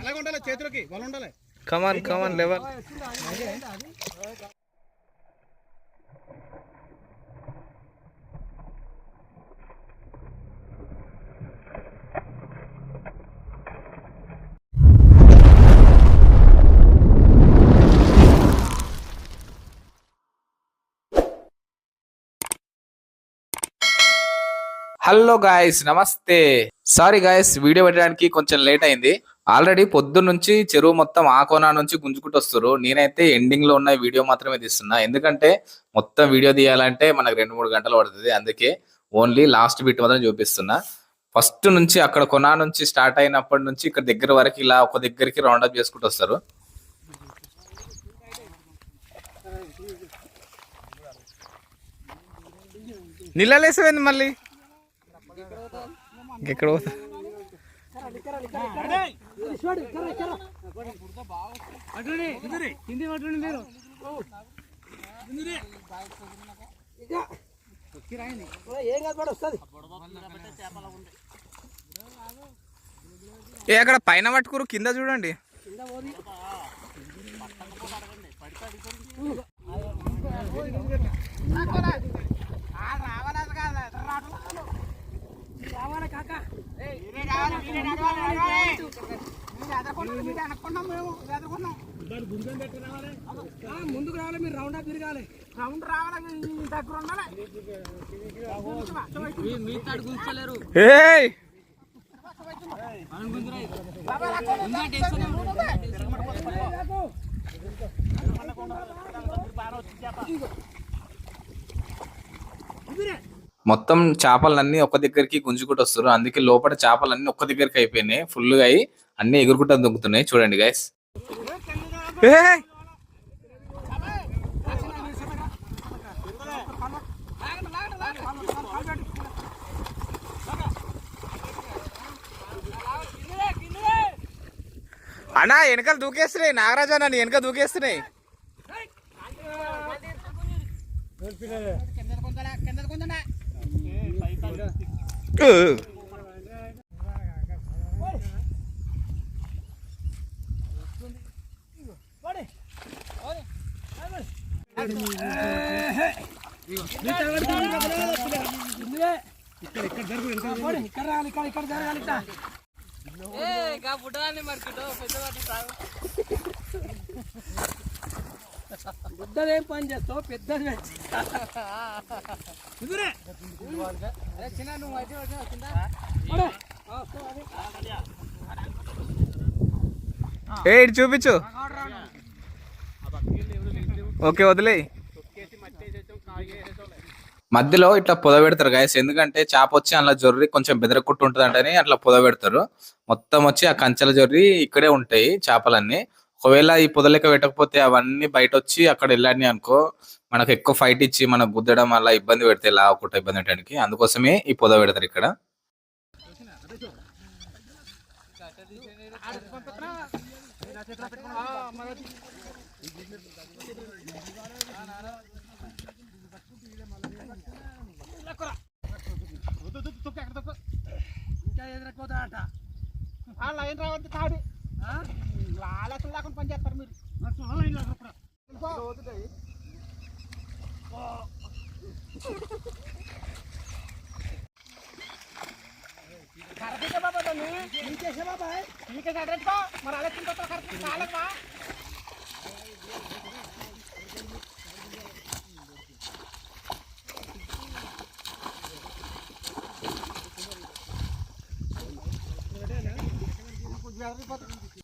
అలాగే ఉండాలి చేతులకి. వాళ్ళు ఉండాలి. Come on come on level hello guys నమస్తే. సారీ గాయస్ వీడియో పెట్టడానికి కొంచెం లేట్ అయింది. ఆల్రెడీ పొద్దున్న నుంచి చెరువు మొత్తం ఆ కోనా నుంచి గుంజుకుంటూ వస్తారు నేనైతే ఎండింగ్లో ఉన్న వీడియో మాత్రమే తీస్తున్నా. ఎందుకంటే మొత్తం వీడియో తీయాలంటే మనకు రెండు మూడు గంటలు పడుతుంది. అందుకే ఓన్లీ లాస్ట్ బిట్ మాత్రం చూపిస్తున్నా. ఫస్ట్ నుంచి అక్కడ కొనా నుంచి స్టార్ట్ అయినప్పటి నుంచి ఇక్కడ దగ్గర వరకు ఇలా ఒక దగ్గరికి రౌండ్ అప్ చేసుకుంటూ వస్తారు. నీళ్ళలేసేది మళ్ళీ? ఇంకెక్కడ పోతా? ఏ అక్కడ పైన పట్టుకురు కింద చూడండి. ముందుకు రావాలి మీరు రౌండ్ అప్ తిరగాలి. రౌండ్ రావాలి దగ్గర ఉండాలి? మీ తాడు గుంచలేరు ఏయ్! మొత్తం చేపలన్నీ ఒక్క దగ్గరికి గుంజుకుంటూ వస్తారు అందుకే లోపల చేపలన్నీ ఒక్క దగ్గరికి అయిపోయినాయి. ఫుల్గా అయి అన్ని ఎగురుకుంటా దుంకుతున్నాయి చూడండి గైస్ అన్నా వెనకాల దూకేస్తున్నాయి. నాగరాజు అన్న వెనక దూకేస్తున్నాయి. ఇక్కడ బుద్ధదేం పని చేస్తావు? పెద్దది ఏ ఇటు చూపించు. ఓకే వదిలే మధ్యలో ఇట్లా పొద పెడతారు గాయస్ ఎందుకంటే చేప వచ్చి అలా జొర్రి కొంచెం బెదరకుట్టు ఉంటుంది అంటేనే అట్లా పొద పెడతారు. మొత్తం వచ్చి ఆ కంచెల జొర్రి ఇక్కడే ఉంటాయి చేపలన్నీ. ఒకవేళ ఈ పొదలెక్క పెట్టకపోతే అవన్నీ బయట వచ్చి అక్కడ వెళ్ళాని అనుకో మనకు ఎక్కువ ఫైట్ ఇచ్చి మనకు గుద్దడం అలా ఇబ్బంది పెడితే లావకుండా ఇబ్బంది పెట్టడానికి. అందుకోసమే ఈ పొద పెడతారు ఇక్కడ. ఇంకా ఎదురకపోతా అంట అలా ఏం రావద్దు కాదు ఆలోచన లేకుండా పని చేస్తారు మీరు. కరెక్ట్గా బాబా నీకేసే బాబాయ్? నీకే కరెక్ట్గా మరి ఆలోచన కరెక్ట్. కాలేదా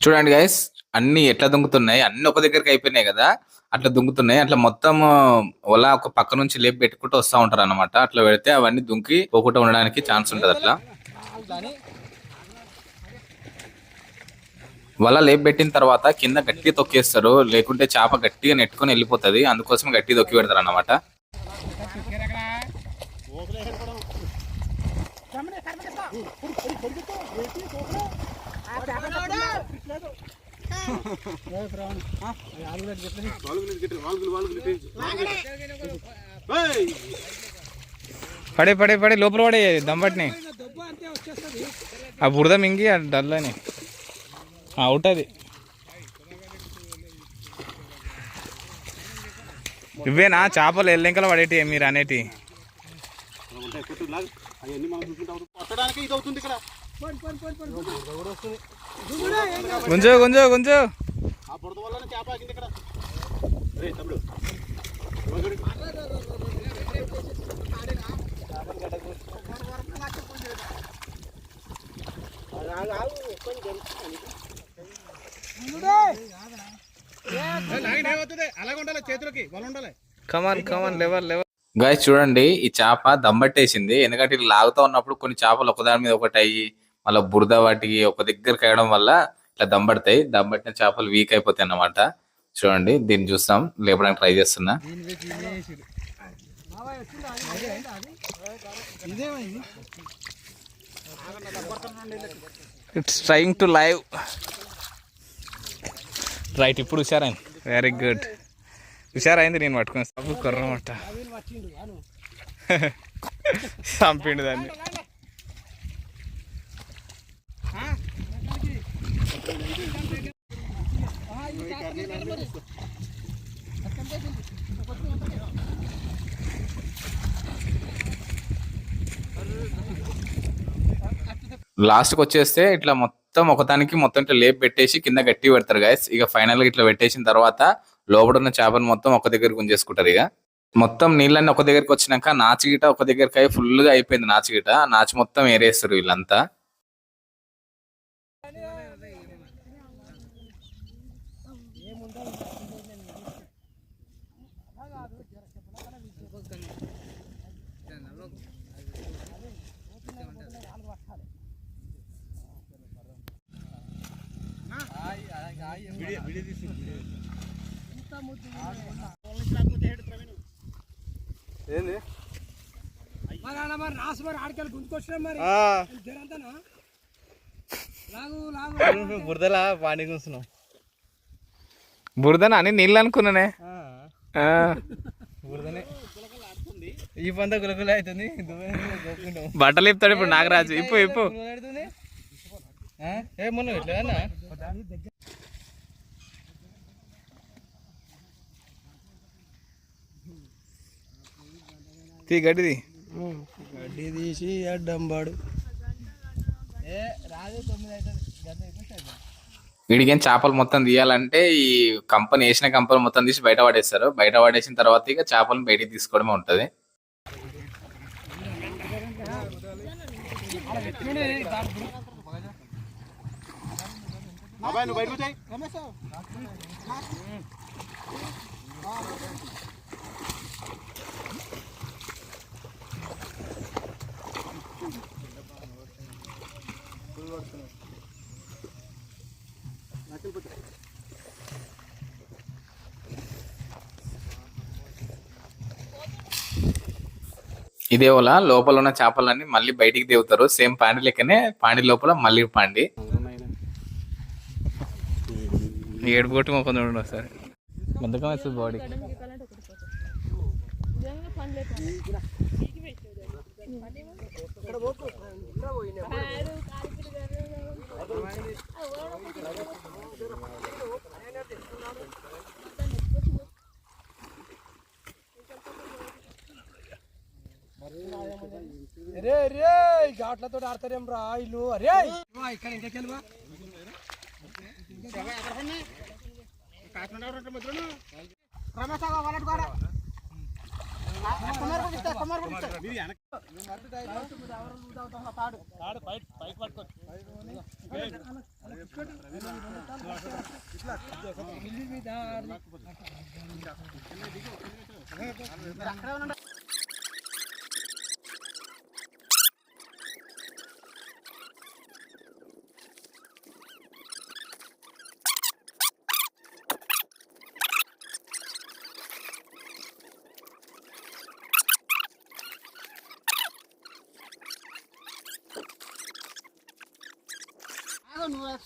చూడండి గైస్ అన్ని ఎట్లా దొంగతున్నాయి అన్ని ఒక దగ్గరికి అయిపోయినాయి కదా. అట్లా దుంకుతున్నాయి. అట్లా మొత్తం వల ఒక పక్క నుంచి లేపి పెట్టుకుంటూ వస్తూ ఉంటారు అనమాట అట్లా పెడితే అవన్నీ దుంకి పోకుండా ఉండడానికి ఛాన్స్ ఉంటుంది అట్లా. వల లేపు పెట్టిన తర్వాత కింద గట్టిగా తొక్కేస్తారు లేకుంటే చేప గట్టిగా నెట్టుకొని వెళ్ళిపోతుంది. అందుకోసం గట్టి తొక్కి పెడతారు అనమాట పడే పడే పడే లోపల పడే వచ్చేస్తుంది ఆ బురద మింగి ఆ డల్లని అవుట్ అది. ఇవేనా చేపలు ఎల్లెంకల పడేటి మీరు అనేటి. ఉంటాయి కొట్టు లాగు అవన్నీ మనం చూసుకుంటాం కొట్టడానికి ఇది అవుతుంది ఇక్కడ. గుంజు గుంజు గుంజు. Come on come on level level guys చూడండి ఈ చేప దమ్మట్టేసింది ఎందుకంటే ఇది లాగుతూ ఉన్నప్పుడు కొన్ని చేపలు ఒకదాని మీద ఒకటి అయ్యి మళ్ళీ బురద వాటికి ఒక దగ్గర కాయడం వల్ల ఇట్లా దమ్మడతాయి దమ్మట్టిన చేపలు వీక్ అయిపోతాయి అన్నమాట. చూడండి దీన్ని చూస్తాం. లేపడానికి ట్రై చేస్తున్నా. It's trying to live right ఇప్పుడు హుషారైంది. వెరీ గుడ్ హుషారైంది నేను పట్టుకుని. సబ్బు కొర్రమట. చంపిండు దాన్ని. లాస్ట్కి వచ్చేస్తే ఇట్లా మొత్తం ఒకదానికి మొత్తం ఇట్లా లేపు పెట్టేసి కింద గట్టి పెడతారు గాయస్ ఇక ఫైనల్గా ఇట్లా పెట్టేసిన తర్వాత లోపల ఉన్న చేపను మొత్తం ఒక దగ్గర గుంజేసుకుంటారు ఇక. మొత్తం నీళ్ళన్నీ ఒక దగ్గరికి వచ్చినాక నాచిగిట ఒక దగ్గరికి అయి ఫుల్గా అయిపోయింది నాచిగిట. నాచి మొత్తం ఏరేస్తారు వీళ్ళంతా. మరి రాసు మరి ఆడికెళ్ళి గుంతుకొచ్చినా మరి జరంతనా లాగు లాగు బురదలా పానీ కూర్చున్నాం బురదన అని నీళ్ళు అనుకున్నానే ఆ, బురదనే ఈ పంత గులగుల అవుతుంది బట్టలు ఇప్పుతాడు ఇప్పుడు నాగరాజు ఇప్పు ఇప్పు ఏ మొన్న ఇట్లా తీ గడ్డిది. గడ్డి తీసి అడ్డంబాడు వీడికేం చేపలు మొత్తం తీయాలంటే ఈ కంపెనీ వేసిన కంపెనీ మొత్తం తీసి బయట పడేస్తారు. బయట పడేసిన తర్వాత ఇక చేపలను బయటికి తీసుకోవడమే ఉంటది. అబ్బాయి నువ్వు బయటకు ఇదే వల్ల లోపల ఉన్న చేపలన్నీ మళ్ళీ బయటికి దిగుతారు. సేమ్ పాండి లెక్కనే పాండి లోపల మళ్ళీ పాండి. ఏడు కొట్టి మొక్క చూడండి ఒకసారి. బద్ధకం వేస్తుంది బాడీ అరే అరే ఘాట్లతో ఆడతారేం రా ఇల్లు? అరే ఇక్కడ బా రమేశాగా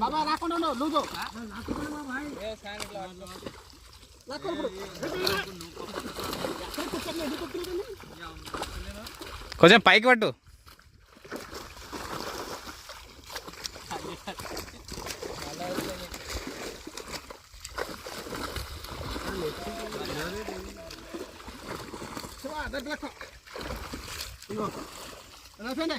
బాబా రాకుండా ఉండవు లూజు కొంచెం పైకి పట్టు. రాసండి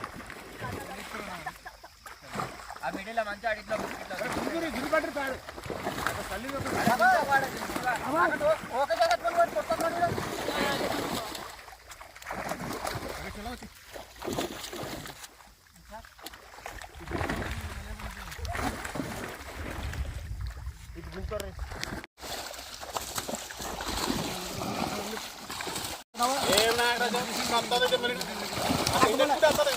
బాబా అర్థాలకు ఓకే జగత్ కొట్టుకోండి ఏం నాగరాజు వస్తుంది మరి అక్కడ వస్తుంది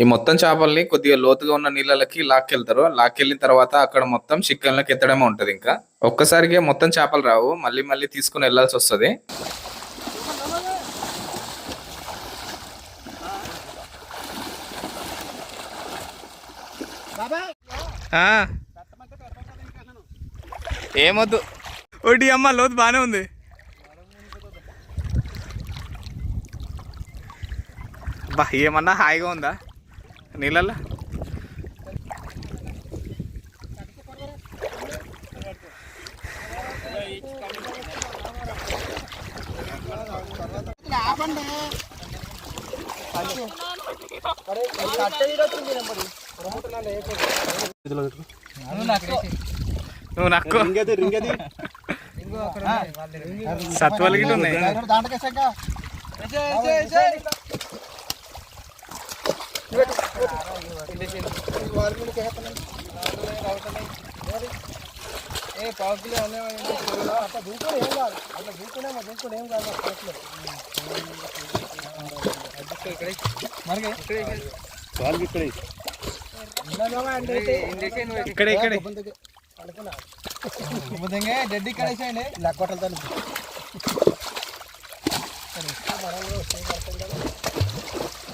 ఈ మొత్తం చేపల్ని కొద్దిగా లోతుగా ఉన్న నీళ్ళకి లాక్కెళ్తారు. లాక్కెళ్ళిన తర్వాత అక్కడ మొత్తం చికెన్లకు ఎత్తడమే ఉంటది ఇంకా. ఒక్కసారిగా మొత్తం చేపలు రావు. మళ్ళీ మళ్ళీ తీసుకుని వెళ్ళాల్సి వస్తుంది. ఏమొద్దు. ఒకటి అమ్మ లోతు బాగానే ఉంది. బా ఏమన్నా హాయిగా ఉందా? నీళ్ళల్లో? నువ్వు నాకు. రింగది రింగది. సత్వలు గిట్ల ఉన్నాయి దాంట్లోకేసాక ఏ పావు కిలో అట్లా దూకుని ఏం కాదు అట్లా దూకుని ఏం కాదు మరి వాళ్ళకి ఇక్కడ ఇక్కడ ఇక్కడ డెడ్ ఇక్కడ వేసేయండి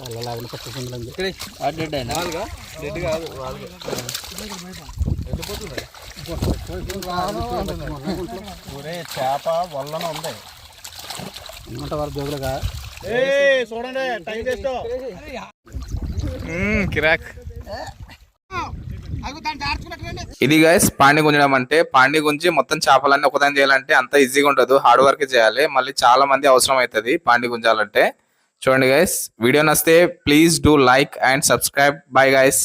రెడీ ఉండాలి బాబాయ్ రెడీ నీకా ఏయ్! ఒరే చేప వల్లన ఉంది. ఏ చూడండి టైం కిరాక్. ఇది గైస్ పాండి గుంజడం అంటే పాండి గుంజి మొత్తం చేపలన్నీ ఒకదాని చేయాలంటే అంత ఈజీగా ఉండదు. హార్డ్ వర్క్ చేయాలి. మళ్ళీ చాలా మంది అవసరం అవుతుంది పాండి గుంజాలంటే. చూడండి guys video నస్తే please do like and subscribe bye guys